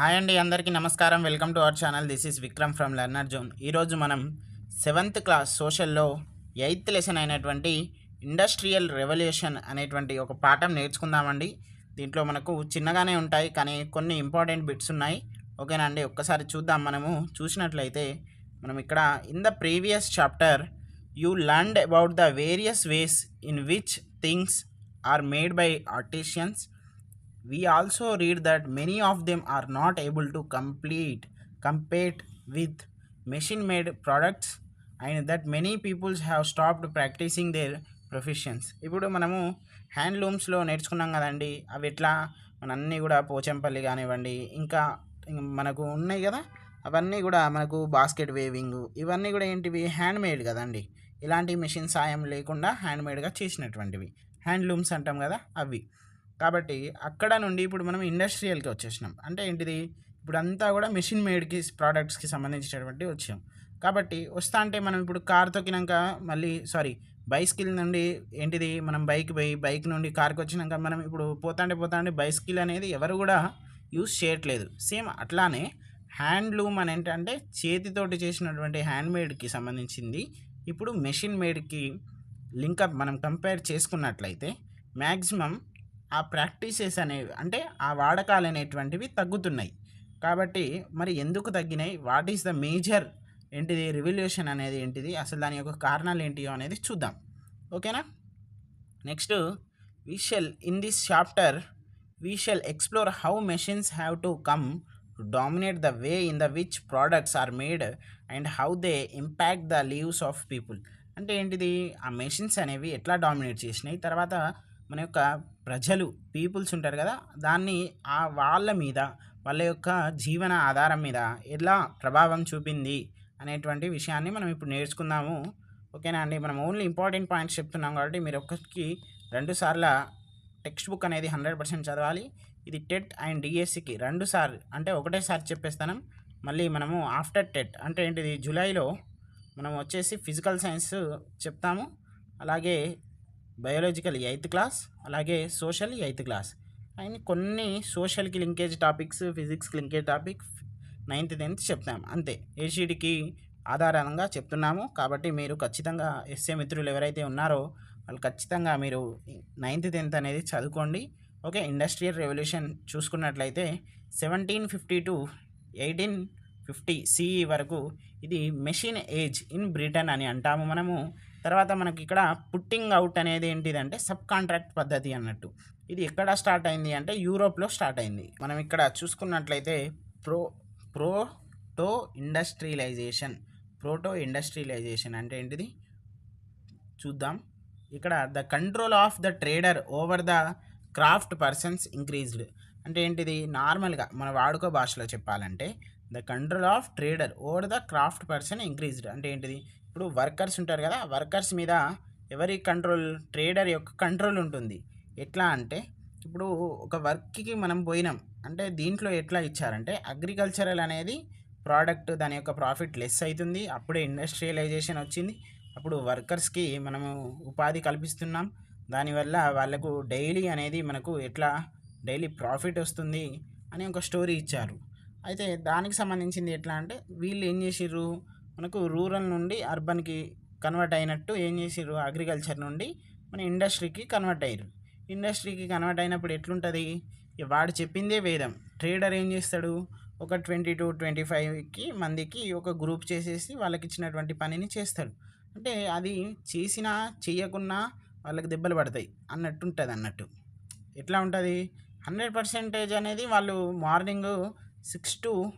Hi అండి అందరికీ నమస్కారం. Welcome to our channel. This is Vikram from learner zone. ఈరోజు మనం సెవెంత్ క్లాస్ సోషల్లో ఎయిత్ లెసన్ అయినటువంటి ఇండస్ట్రియల్ రెవల్యూషన్ అనేటువంటి ఒక పాఠం నేర్చుకుందామండి. దీంట్లో మనకు చిన్నగానే ఉంటాయి కానీ కొన్ని ఇంపార్టెంట్ బిట్స్ ఉన్నాయి. ఓకేనా అండి? ఒక్కసారి చూద్దాం. మనము చూసినట్లయితే మనం ఇక్కడ in the previous chapter you learned about the various ways in which things are made by artisans. We also read that many of them are not able to complete compete with machine made products and that many peoples have stopped practising their professions ఇప్పుడు మనము హ్యాండ్లూమ్స్లో నేర్చుకున్నాం కదండి అవి ఎట్లా మన అన్నీ కూడా పోచంపల్లి కానివ్వండి ఇంకా మనకు ఉన్నాయి కదా అవన్నీ కూడా మనకు బాస్కెట్ వేవింగ్ ఇవన్నీ కూడా ఏంటివి హ్యాండ్మేడ్ కదండి ఇలాంటి మిషన్ సాయం లేకుండా హ్యాండ్మేడ్గా చేసినటువంటివి హ్యాండ్లూమ్స్ అంటాం కదా అవి కాబట్టి అక్కడ నుండి ఇప్పుడు మనం ఇండస్ట్రియల్కి వచ్చేసినాం. అంటే ఏంటిది? ఇప్పుడు అంతా కూడా మెషిన్ మేడ్కి ప్రోడక్ట్స్కి సంబంధించినటువంటి వచ్చాం కాబట్టి వస్తా అంటే మనం ఇప్పుడు కార్ తొక్కినాక మళ్ళీ సారీ బైస్కిల్ నుండి ఏంటిది? మనం బైక్ పోయి బైక్ నుండి కార్కి వచ్చినాక మనం ఇప్పుడు పోతాంటే పోతాంటే బైస్కిల్ అనేది ఎవరు కూడా యూస్ చేయట్లేదు. సేమ్ అట్లానే హ్యాండ్లూమ్ అని ఏంటంటే చేతితోటి చేసినటువంటి హ్యాండ్ మేడ్కి సంబంధించింది. ఇప్పుడు మెషిన్ మేడ్కి లింకప్ మనం కంపేర్ చేసుకున్నట్లయితే మ్యాక్సిమం ఆ ప్రాక్టీసెస్ అనేవి అంటే ఆ వాడకాలు అనేటువంటివి తగ్గుతున్నాయి. కాబట్టి మరి ఎందుకు తగ్గినాయి? వాట్ ఈస్ ద మేజర్ ఏంటిది? రివల్యూషన్ అనేది ఏంటిది? అసలు దాని యొక్క కారణాలు ఏంటియో అనేది చూద్దాం. ఓకేనా? Next we shall in this chapter we shall explore how machines have to come to dominate the way in the which products are made and how they impact the lives of people అంటే ఏంటిది? ఆ machines అనేవి ఎట్లా dominate చేసినాయి? తర్వాత మన యొక్క ప్రజలు పీపుల్స్ ఉంటారు కదా దాన్ని ఆ వాళ్ళ మీద వాళ్ళ యొక్క జీవన ఆధారం మీద ఎలా ప్రభావం చూపింది అనేటువంటి విషయాన్ని మనం ఇప్పుడు నేర్చుకుందాము. ఓకేనా అండి? మనం ఓన్లీ ఇంపార్టెంట్ పాయింట్స్ చెప్తున్నాం కాబట్టి మీరు ఒక్కరికి రెండు సార్ల టెక్స్ట్ బుక్ అనేది హండ్రెడ్ పర్సెంట్ చదవాలి. ఇది టెట్ అండ్ డిఎస్సికి రెండు సార్లు అంటే ఒకటేసారి చెప్పేస్తాను. మళ్ళీ మనము ఆఫ్టర్ టెట్ అంటే ఏంటిది? జూలైలో మనం వచ్చేసి ఫిజికల్ సైన్స్ చెప్తాము. అలాగే బయాలజికల్ ఎయిత్ క్లాస్ అలాగే సోషల్ ఎయిత్ క్లాస్. అండ్ కొన్ని సోషల్కి లింకేజ్ టాపిక్స్ ఫిజిక్స్కి లింకేజ్ టాపిక్ నైన్త్ టెన్త్ చెప్తాం అంతే. ఏషీడికి ఆధారంగా చెప్తున్నాము. కాబట్టి మీరు ఖచ్చితంగా ఎస్ఏ మిత్రులు ఎవరైతే ఉన్నారో వాళ్ళు ఖచ్చితంగా మీరు నైన్త్ టెన్త్ అనేది చదువుకోండి. ఓకే? ఇండస్ట్రియల్ రెవల్యూషన్ చూసుకున్నట్లయితే seventeen fifty to eighteen fifty CE వరకు ఇది మెషిన్ ఏజ్ ఇన్ బ్రిటన్ అని అంటాము మనము. తర్వాత మనకి ఇక్కడ పుట్టింగ్ అవుట్ అనేది ఏంటిదంటే సబ్ కాంట్రాక్ట్ పద్ధతి అన్నట్టు. ఇది ఎక్కడ స్టార్ట్ అయింది అంటే యూరోప్లో స్టార్ట్ అయింది. మనం ఇక్కడ చూసుకున్నట్లయితే pro proto industrialisation. Proto industrialisation అంటే ఏంటిది? చూద్దాం. ఇక్కడ the control of the trader over the craft persons increased అంటే ఏంటిది? నార్మల్గా మన వాడుక భాషలో చెప్పాలంటే the control of trader over the craft person increased అంటే ఏంటిది? ఇప్పుడు వర్కర్స్ ఉంటారు కదా వర్కర్స్ మీద ఎవరి కంట్రోల్ ట్రేడర్ యొక్క కంట్రోల్ ఉంటుంది. ఎట్లా అంటే ఇప్పుడు ఒక వర్క్కి మనం పోయినాం అంటే దీంట్లో ఎట్లా ఇచ్చారంటే అగ్రికల్చరల్ అనేది ప్రోడక్ట్ దాని యొక్క ప్రాఫిట్ లెస్ అవుతుంది అప్పుడే ఇండస్ట్రియలైజేషన్ వచ్చింది. అప్పుడు వర్కర్స్కి మనము ఉపాధి కల్పిస్తున్నాం దానివల్ల వాళ్ళకు డైలీ అనేది మనకు ఎట్లా డైలీ ప్రాఫిట్ వస్తుంది అని ఒక స్టోరీ ఇచ్చారు. అయితే దానికి సంబంధించింది ఎట్లా అంటే వీళ్ళు ఏం చేసిర్రు మనకు రూరల్ నుండి అర్బన్కి కన్వర్ట్ అయినట్టు ఏం చేసారు అగ్రికల్చర్ నుండి మన ఇండస్ట్రీకి కన్వర్ట్ అయ్యారు ఇండస్ట్రీకి కన్వర్ట్ అయినప్పుడు ఎట్లుంటుంది? వాడు చెప్పిందే వేదం. ట్రేడర్ ఏం చేస్తాడు? ఒక ట్వంటీ టు ట్వంటీ ఫైవ్కి మందికి ఒక గ్రూప్ చేసేసి వాళ్ళకి ఇచ్చినటువంటి పనిని చేస్తాడు. అంటే అది చేసినా చేయకున్నా వాళ్ళకి దెబ్బలు పడతాయి. అన్నట్టు ఉంటుంది అన్నట్టు. ఎట్లా ఉంటుంది? హండ్రెడ్ పర్సెంటేజ్ అనేది వాళ్ళు morning six to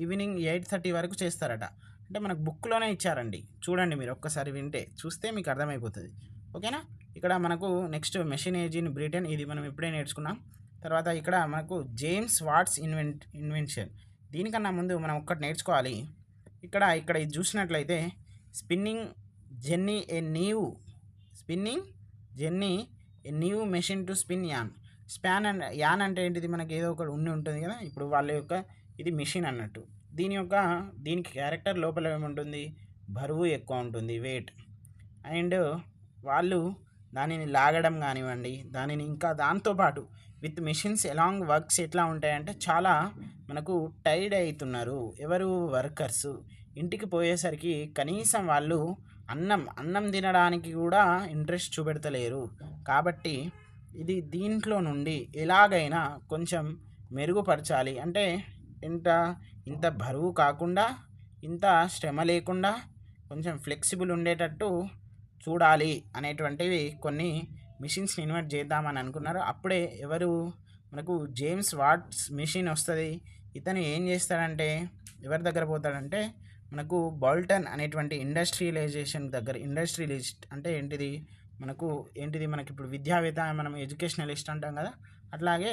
evening eight thirty వరకు చేస్తారట. అంటే మనకు బుక్లోనే ఇచ్చారండి. చూడండి మీరు ఒక్కసారి వింటే చూస్తే మీకు అర్థమైపోతుంది. ఓకేనా? ఇక్కడ మనకు next machine age in Britain ఇది మనం ఇప్పుడే నేర్చుకున్నాం. తర్వాత ఇక్కడ మనకు జేమ్స్ వాట్స్ ఇన్వెంట్ ఇన్వెన్షన్. దీనికన్నా ముందు మనం ఒక్కటి నేర్చుకోవాలి. ఇక్కడ ఇక్కడ ఇది చూసినట్లయితే spinning jenny a new spinning jenny a new machine to spin yarn. Spun and yarn అంటే ఏంటిది? మనకి ఏదో ఒకటి ఉండి ఉంటుంది కదా? ఇప్పుడు వాళ్ళ యొక్క ఇది మిషన్ అన్నట్టు. దీని యొక్క దీనికి క్యారెక్టర్ లోపల ఏముంటుంది? బరువు ఎక్కువ ఉంటుంది వెయిట్ అండ్ వాళ్ళు దానిని లాగడం కానివ్వండి దానిని ఇంకా దాంతోపాటు విత్ మిషన్స్ ఎలాంగ్ వర్క్స్ ఎట్లా ఉంటాయంటే చాలా మనకు టైర్డ్ అవుతున్నారు ఎవరు? వర్కర్స్ ఇంటికి పోయేసరికి కనీసం వాళ్ళు అన్నం అన్నం తినడానికి కూడా ఇంట్రెస్ట్ చూపెడతలేరు. కాబట్టి ఇది దీంట్లో నుండి ఎలాగైనా కొంచెం మెరుగుపరచాలి. అంటే ఇంత ఇంత బరువు కాకుండా ఇంత శ్రమ లేకుండా కొంచెం ఫ్లెక్సిబుల్ ఉండేటట్టు చూడాలి అనేటువంటివి కొన్ని మిషన్స్ని ఇన్వెంట్ చేద్దామని అనుకున్నారు. అప్పుడే ఎవరు మనకు జేమ్స్ వాట్స్ మిషన్ వస్తుంది. ఇతను ఏం చేస్తాడంటే ఎవరి దగ్గర పోతాడంటే మనకు బాల్టన్ అనేటువంటి ఇండస్ట్రియలైజేషన్ దగ్గర ఇండస్ట్రియలిస్ట్ అంటే ఏంటిది? మనకు ఏంటిది? మనకి ఇప్పుడు విద్యావేత్త మనం ఎడ్యుకేషనలిస్ట్ అంటాం కదా? అట్లాగే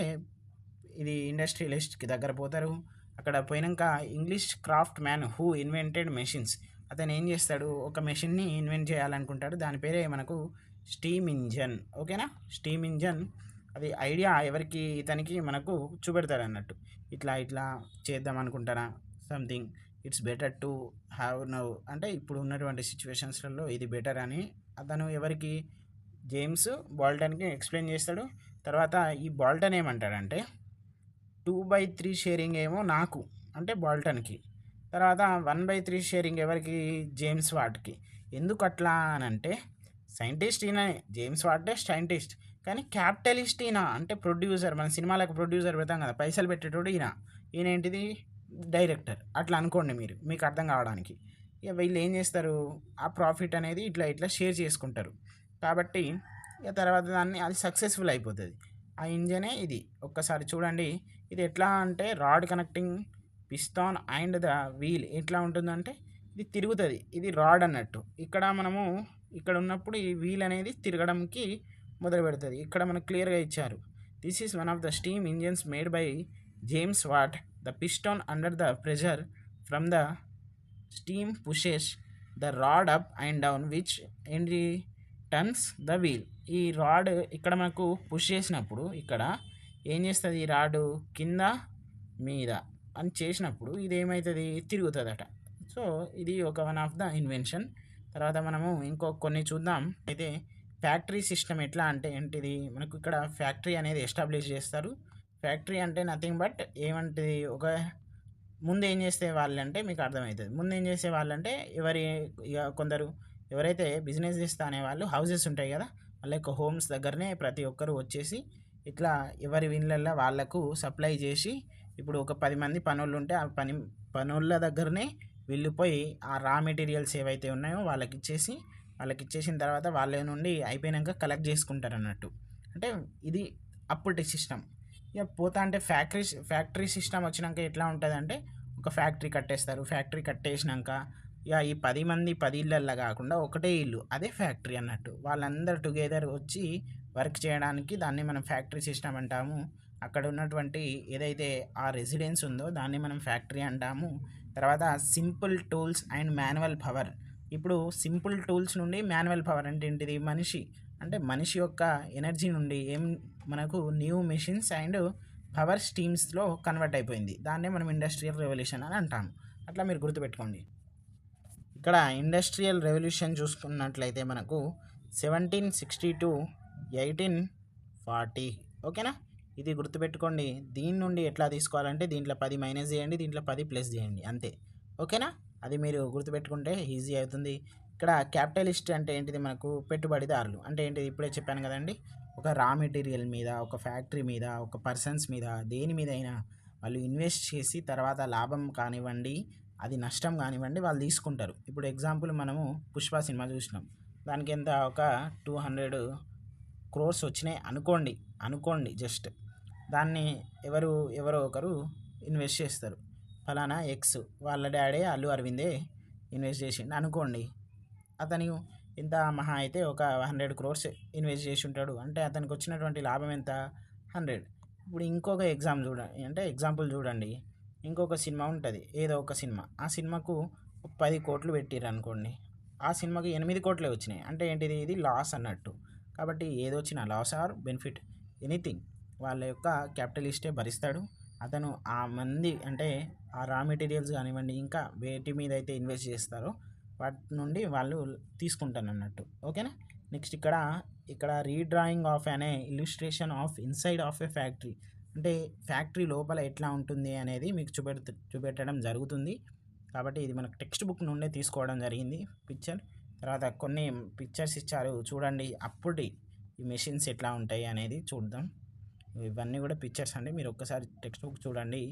ఇది ఇండస్ట్రియలిస్ట్కి దగ్గర పోతారు. అక్కడ పోయినాక English craft man who invented machines. అతను ఏం చేస్తాడు? ఒక మెషిన్ని ఇన్వెంట్ చేయాలనుకుంటాడు. దాని పేరే మనకు స్టీమ్ ఇంజన్. ఓకేనా? Steam engine. అది ఐడియా ఎవరికి ఇతనికి మనకు చూపెడతాడు అన్నట్టు ఇట్లా ఇట్లా చేద్దాం అనుకుంటారా? Something. It's better to have now అంటే ఇప్పుడు ఉన్నటువంటి సిచ్యువేషన్స్లలో ఇది బెటర్ అని అతను ఎవరికి? జేమ్స్ బాల్టన్కి ఎక్స్ప్లెయిన్ చేస్తాడు. తర్వాత ఈ బాల్టన్ ఏమంటాడంటే టూ బై త్రీ షేరింగ్ ఏమో నాకు అంటే బాల్టన్కి. తర్వాత వన్ బై త్రీ షేరింగ్ ఎవరికి? జేమ్స్ వాట్కి. ఎందుకు అట్లా అని అంటే సైంటిస్ట్ ఈయన జేమ్స్ వాటే సైంటిస్ట్. కానీ క్యాపిటలిస్ట్ ఈయన అంటే ప్రొడ్యూసర్ మన సినిమాలకు ప్రొడ్యూసర్ పెడతాం కదా పైసలు పెట్టేటోడు ఈయన. ఈయన ఏంటిది? డైరెక్టర్. అట్లా అనుకోండి మీరు మీకు అర్థం కావడానికి. ఇక వీళ్ళు ఏం చేస్తారు? ఆ ప్రాఫిట్ అనేది ఇట్లా ఇట్లా షేర్ చేసుకుంటారు. కాబట్టి ఇక తర్వాత దాన్ని అది సక్సెస్ఫుల్ అయిపోతుంది. ఆ ఇంజనే ఇది. ఒక్కసారి చూడండి. ఇది ఎట్లా అంటే rod connecting piston and the wheel ఎట్లా ఉంటుందంటే ఇది తిరుగుతుంది. ఇది రాడ్ అన్నట్టు. ఇక్కడ మనము ఇక్కడ ఉన్నప్పుడు ఈ వీల్ అనేది తిరగడానికి మొదలు పెడుతుంది. ఇక్కడ మనకు క్లియర్గా ఇచ్చారు. This is one of the steam engines made by James Watt the piston under the pressure from the steam pushes the rod up and down which ఏంటి టర్న్స్ ద వీల్ ఈ రాడ్ ఇక్కడ మనకు పుష్ చేసినప్పుడు ఇక్కడ ఏం చేస్తుంది? ఈ కింద మీద అని చేసినప్పుడు ఇది ఏమవుతుంది తిరుగుతుందట. సో ఇది ఒక వన్ ఆఫ్ ద ఇన్వెన్షన్ తర్వాత మనము ఇంకో కొన్ని చూద్దాం. అయితే ఫ్యాక్టరీ సిస్టమ్ ఎట్లా అంటే ఏంటిది? మనకు ఇక్కడ ఫ్యాక్టరీ అనేది ఎస్టాబ్లిష్ చేస్తారు. ఫ్యాక్టరీ అంటే నథింగ్ బట్ ఏమంటుంది? ఒక ముందు ఏం చేసే వాళ్ళంటే మీకు అర్థమవుతుంది. ముందు ఏం చేసే వాళ్ళంటే ఎవరి ఇక కొందరు ఎవరైతే బిజినెస్ చేస్తా అనే వాళ్ళు హౌసెస్ ఉంటాయి కదా? వాళ్ళ యొక్క హోమ్స్ దగ్గరనే ప్రతి ఒక్కరు వచ్చేసి ఇట్లా ఎవరి వీళ్ళల్లో వాళ్ళకు సప్లై చేసి ఇప్పుడు ఒక పది మంది పనులు ఉంటే ఆ పని పనుల దగ్గరనే వెళ్ళిపోయి ఆ రా మెటీరియల్స్ ఏవైతే ఉన్నాయో వాళ్ళకి ఇచ్చేసి వాళ్ళకి ఇచ్చేసిన తర్వాత వాళ్ళ నుండి అయిపోయినాక కలెక్ట్ చేసుకుంటారు అన్నట్టు అంటే ఇది అప్పటి సిస్టమ్. ఇక పోతా అంటే ఫ్యాక్టరీ ఫ్యాక్టరీ సిస్టమ్ వచ్చినాక ఎట్లా ఉంటుంది అంటే ఒక ఫ్యాక్టరీ కట్టేస్తారు. ఫ్యాక్టరీ కట్టేసినాక ఇక ఈ పది మంది పది ఇళ్ళల్లో కాకుండా ఒకటే ఇల్లు అదే ఫ్యాక్టరీ అన్నట్టు. వాళ్ళందరూ టుగెదర్ వచ్చి వర్క్ చేయడానికి దాన్ని మనం ఫ్యాక్టరీ సిస్టమ్ అంటాము. అక్కడ ఉన్నటువంటి ఏదైతే ఆ రెసిడెన్స్ ఉందో దాన్ని మనం ఫ్యాక్టరీ అంటాము. తర్వాత simple tools and manual power. ఇప్పుడు సింపుల్ టూల్స్ నుండి మాన్యువల్ పవర్ అంటే ఏంటిది? మనిషి. అంటే మనిషి యొక్క ఎనర్జీ నుండి ఏం మనకు న్యూ మెషిన్స్ అండ్ పవర్ స్టీమ్స్లో కన్వర్ట్ అయిపోయింది. దాన్నే మనం ఇండస్ట్రియల్ రెవల్యూషన్ అని అంటాము. అట్లా మీరు గుర్తుపెట్టుకోండి. ఇక్కడ ఇండస్ట్రియల్ రెవల్యూషన్ చూసుకున్నట్లయితే మనకు seventeen sixty to eighteen forty. ఓకేనా? ఇది గుర్తుపెట్టుకోండి. దీని నుండి ఎట్లా తీసుకోవాలంటే దీంట్లో పది మైనస్ చేయండి దీంట్లో పది ప్లస్ చేయండి. అంతే. ఓకేనా? అది మీరు గుర్తుపెట్టుకుంటే ఈజీ అవుతుంది. ఇక్కడ క్యాపిటలిస్ట్ అంటే ఏంటిది? మనకు పెట్టుబడిదారులు. అంటే ఏంటిది? ఇప్పుడే చెప్పాను కదండి. ఒక రా మెటీరియల్ మీద ఒక ఫ్యాక్టరీ మీద ఒక పర్సన్స్ మీద దేని మీద అయినా వాళ్ళు ఇన్వెస్ట్ చేసి తర్వాత లాభం కానివ్వండి అది నష్టం కానివ్వండి వాళ్ళు తీసుకుంటారు. ఇప్పుడు ఎగ్జాంపుల్ మనము పుష్ప సినిమా చూసినాం. దానికి ఎంత? ఒక టూ హండ్రెడ్ క్రోర్స్ వచ్చినాయి అనుకోండి అనుకోండి జస్ట్. దాన్ని ఎవరు ఎవరో ఒకరు ఇన్వెస్ట్ చేస్తారు. ఫలానా ఎక్స్ వాళ్ళ డాడీ అల్లు అరవిందే ఇన్వెస్ట్ చేసిండు అనుకోండి. అతను ఇంత మహా అయితే ఒక హండ్రెడ్ క్రోర్స్ ఇన్వెస్ట్ చేసి ఉంటాడు అంటే అతనికి వచ్చినటువంటి లాభం ఎంత? హండ్రెడ్. ఇప్పుడు ఇంకొక ఎగ్జామ్ చూడండి అంటే ఎగ్జాంపుల్ చూడండి. ఇంకొక సినిమా ఉంటుంది. ఏదో ఒక సినిమా. ఆ సినిమాకు పది కోట్లు పెట్టిర్రు అనుకోండి. ఆ సినిమాకి ఎనిమిది కోట్లే వచ్చినాయి. అంటే ఏంటిది? ఇది లాస్ అన్నట్టు. కాబట్టి ఏది లాస్ ఆర్ బెనిఫిట్ ఎనీథింగ్. వాళ్ళ యొక్క క్యాపిటలిస్టే భరిస్తాడు. అతను ఆ మంది అంటే ఆ రా మెటీరియల్స్ కానివ్వండి ఇంకా వేటి మీద అయితే ఇన్వెస్ట్ చేస్తారో వాటి నుండి వాళ్ళు తీసుకుంటాను అన్నట్టు ఓకేనా? నెక్స్ట్ ఇక్కడ ఇక్కడ రీడ్రాయింగ్ ఆఫ్ అనే illustration of inside of a factory. అంటే ఫ్యాక్టరీ లోపల ఎట్లా ఉంటుంది అనేది మీకు చూపెట్ చూపెట్టడం జరుగుతుంది. కాబట్టి ఇది మనకు టెక్స్ట్ బుక్ నుండే తీసుకోవడం జరిగింది. పిక్చర్. తర్వాత కొన్ని పిక్చర్స్ ఇచ్చారు చూడండి అప్పుడు ఈ మెషిన్స్ ఎట్లా ఉంటాయి అనేది చూద్దాం. ఇవన్నీ కూడా పిక్చర్స్ అండి మీరు ఒక్కసారి టెక్స్ట్ బుక్ చూడండి.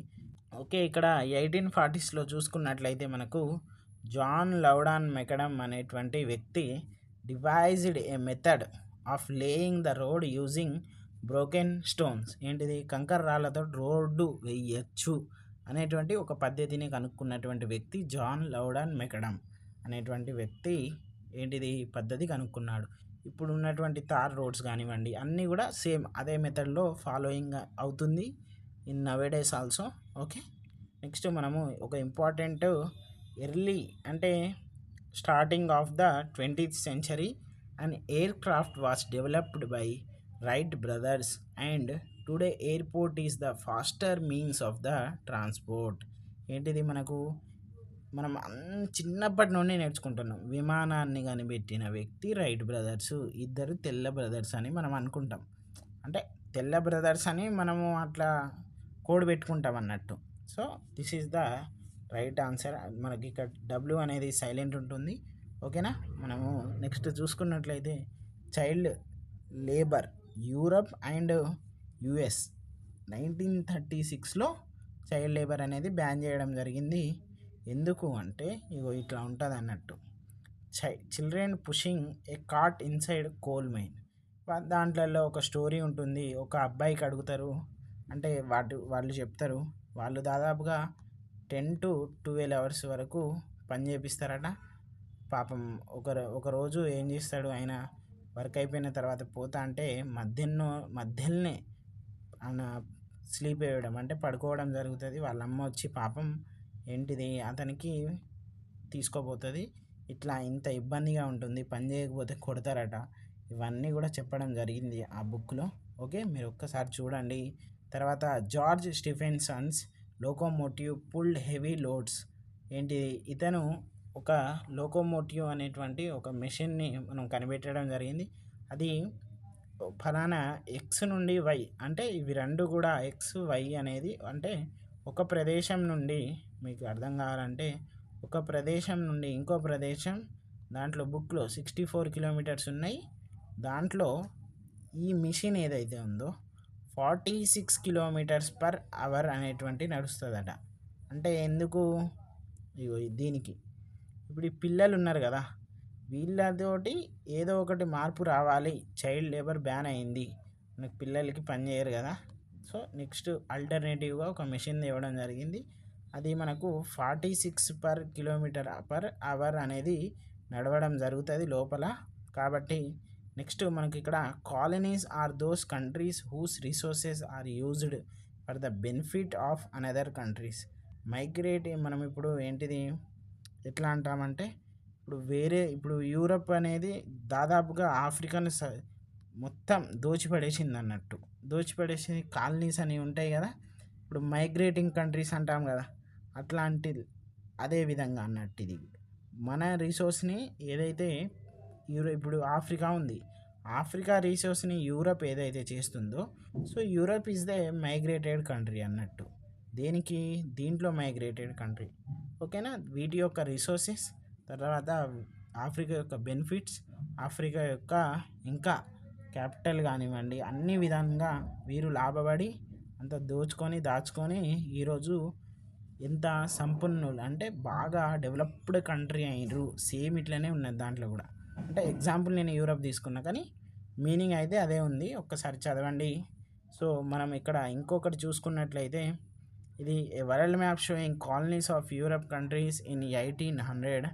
ఓకే ఇక్కడ ఎయిటీన్ ఫార్టీస్లో చూసుకున్నట్లయితే మనకు జాన్ లౌడాన్ మెకడమ్ అనేటువంటి వ్యక్తి devised a method of laying the road using broken stones ఏంటిది? కంకర రాళ్ళతో రోడ్డు వేయచ్చు అనేటువంటి ఒక పద్ధతిని కనుక్కున్నటువంటి వ్యక్తి జాన్ లౌడాన్ మెకడమ్ అనేటువంటి వ్యక్తి ఏంటిది పద్ధతి కనుక్కున్నాడు. ఇప్పుడు ఉన్నటువంటి తార్ రోడ్స్ కానివ్వండి అన్నీ కూడా సేమ్ అదే మెథడ్లో ఫాలోయింగ్ అవుతుంది in nowadays also. Okay? Next మనము ఒక ఇంపార్టెంట్ ఎర్లీ అంటే starting of the twentieth century and aircraft was developed by Wright brothers and today airport is the faster means of the transport. ఏంటిది మనకు? మనం అన్ చిన్నప్పటి నుండి నేర్చుకుంటున్నాం. విమానాన్ని కనిపెట్టిన వ్యక్తి రైట్ బ్రదర్స్ ఇద్దరు తెల్ల బ్రదర్స్ అని మనం అనుకుంటాం. అంటే తెల్ల బ్రదర్స్ అని మనము అట్లా కోడ్ పెట్టుకుంటాం అన్నట్టు. So this is the right answer మనకి ఇక్కడ డబ్ల్యూ అనేది సైలెంట్ ఉంటుంది. ఓకేనా? మనము నెక్స్ట్ చూసుకున్నట్లయితే child labour Europe and US nineteen thirty సిక్స్లో చైల్డ్ లేబర్ అనేది బ్యాన్ చేయడం జరిగింది. ఎందుకు అంటే ఇగో ఇట్లా ఉంటుంది అన్నట్టు. చై children pushing a cart inside coal mine దాంట్లో ఒక స్టోరీ ఉంటుంది. ఒక అబ్బాయికి అడుగుతారు. అంటే వాటి వాళ్ళు చెప్తారు. వాళ్ళు దాదాపుగా టెన్ టు ట్వెల్వ్ అవర్స్ వరకు పని చేపిస్తారట. పాపం ఒక ఒకరోజు ఏం చేస్తాడు ఆయన? వర్క్ అయిపోయిన తర్వాత పోతా అంటే మధ్యలో మధ్యలోనే ఆయన స్లీప్ వేయడం. అంటే పడుకోవడం జరుగుతుంది. వాళ్ళ అమ్మ వచ్చి పాపం ఏంటిది? అతనికి తీసుకోపోతుంది ఇట్లా ఇంత ఇబ్బందిగా ఉంటుంది. పని చేయకపోతే కొడతారట. ఇవన్నీ కూడా చెప్పడం జరిగింది ఆ బుక్లో. ఓకే? మీరు ఒక్కసారి చూడండి. తర్వాత George Stephenson's locomotive pulled heavy loads. ఏంటి? ఇతను ఒక లోకోమోటివ్ అనేటువంటి ఒక మెషిన్ని మనం కనిపెట్టడం జరిగింది. అది ఫలానా ఎక్స్ నుండి వై అంటే ఇవి రెండు కూడా ఎక్స్ వై అనేది అంటే ఒక ప్రదేశం నుండి మీకు అర్థం కావాలంటే ఒక ప్రదేశం నుండి ఇంకో ప్రదేశం దాంట్లో బుక్లో సిక్స్టీ ఫోర్ కిలోమీటర్స్ ఉన్నాయి. దాంట్లో ఈ మిషన్ ఏదైతే ఉందో forty six kilometres per hour అనేటువంటి నడుస్తుందట. అంటే ఎందుకు? ఇగో దీనికి. ఇప్పుడు ఈ పిల్లలు ఉన్నారు కదా వీళ్ళతోటి ఏదో ఒకటి మార్పు రావాలి. చైల్డ్ లేబర్ బ్యాన్ అయింది. మనకి పిల్లలకి పని చేయరు కదా. సో నెక్స్ట్ ఆల్టర్నేటివ్గా ఒక మెషిన్ ఇవ్వడం జరిగింది. అది మనకు forty six per kilometre per hour అనేది నడవడం జరుగుతుంది లోపల. కాబట్టి నెక్స్ట్ మనకి ఇక్కడ colonies are those countries whose resources are used for the benefit of another countries. Migrate మనం ఇప్పుడు ఏంటిది? ఎట్లా అంటామంటే ఇప్పుడు వేరే ఇప్పుడు యూరప్ అనేది దాదాపుగా ఆఫ్రికన్ స- మొత్తం దోచిపడేసింది అన్నట్టు దోచిపడేసి కాలనీస్ అనేవి ఉంటాయి కదా. ఇప్పుడు మైగ్రేటింగ్ కంట్రీస్ అంటాం కదా. అట్లాంటిది అదే విధంగా అన్నట్టు ఇది. మన రిసోర్స్ని ఏదైతే యూరో ఇప్పుడు ఆఫ్రికా ఉంది. ఆఫ్రికా రిసోర్స్ని యూరప్ ఏదైతే చేస్తుందో so Europe is the migrated country అన్నట్టు. దేనికి? దీంట్లో మైగ్రేటెడ్ కంట్రీ. ఓకేనా? వీటి యొక్క రిసోర్సెస్ తర్వాత ఆఫ్రికా యొక్క బెనిఫిట్స్ ఆఫ్రికా యొక్క ఇంకా క్యాపిటల్ కానివ్వండి అన్ని విధంగా వీరు లాభపడి అంత దోచుకొని దాచుకొని ఈరోజు ఎంత సంపన్నులు అంటే బాగా డెవలప్డ్ కంట్రీ అయినరు సేమ్ ఇట్లనే ఉన్నది దాంట్లో కూడా. అంటే ఎగ్జాంపుల్ నేను యూరప్ తీసుకున్నా కానీ మీనింగ్ అయితే అదే ఉంది. ఒక్కసారి చదవండి. సో మనం ఇక్కడ ఇంకొకటి చూసుకున్నట్లయితే ఇది world map showing colonies of Europe countries in eighteen hundred.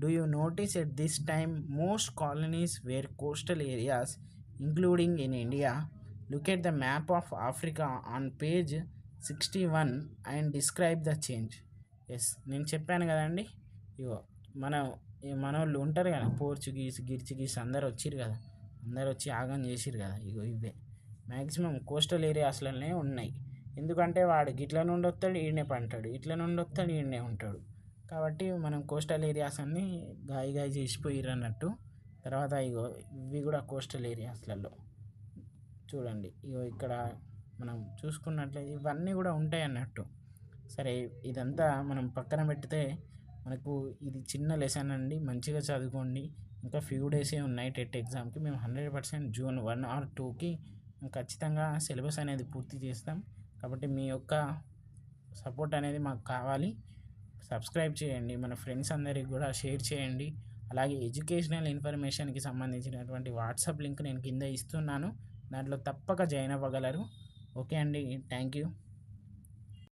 Do you notice at this time most colonies were coastal areas including in India? Look at the map of Africa on page sixty one and describe the change. Yes నేను చెప్పాను కదండి. ఇగో మన మన వాళ్ళు ఉంటారు కదా Portuguese గిర్చుగీస్ అందరు వచ్చిర్రు కదా. అందరు వచ్చి ఆగం చేసిరు కదా ఇగో ఇవే. మ్యాక్సిమం కోస్టల్ ఏరియాస్లోనే ఉన్నాయి. ఎందుకంటే వాడు గిట్ల నుండి వస్తాడు ఈడనే పంటాడు. ఇట్ల నుండి వస్తాడు ఈడనే ఉంటాడు. కాబట్టి మనం కోస్టల్ ఏరియాస్ అన్నీ గాయ గాయ చేసిపోయిర్రు అన్నట్టు. తర్వాత ఇగో ఇవి కూడా కోస్టల్ ఏరియాస్లలో. చూడండి ఇగో ఇక్కడ మనం చూసుకున్నట్లయితే ఇవన్నీ కూడా ఉంటాయి అన్నట్టు. సరే ఇదంతా మనం పక్కన పెడితే మనకు ఇది చిన్న లెసన్ అండి. మంచిగా చదువుకోండి. ఇంకా ఫ్యూ డేసే ఉన్నాయి టెట్ ఎగ్జామ్కి. మేము hundred percent June one or టూకి ఖచ్చితంగా సిలబస్ అనేది పూర్తి చేస్తాం. కాబట్టి మీ యొక్క సపోర్ట్ అనేది మాకు కావాలి. సబ్స్క్రైబ్ చేయండి. మన ఫ్రెండ్స్ అందరికి కూడా షేర్ చేయండి. అలాగే ఎడ్యుకేషనల్ ఇన్ఫర్మేషన్కి సంబంధించినటువంటి వాట్సాప్ లింక్ నేను కింద ఇస్తున్నాను. దాంట్లో తప్పక జాయిన్ అవ్వగలరు. ఓకే అండి థ్యాంక్ యూ.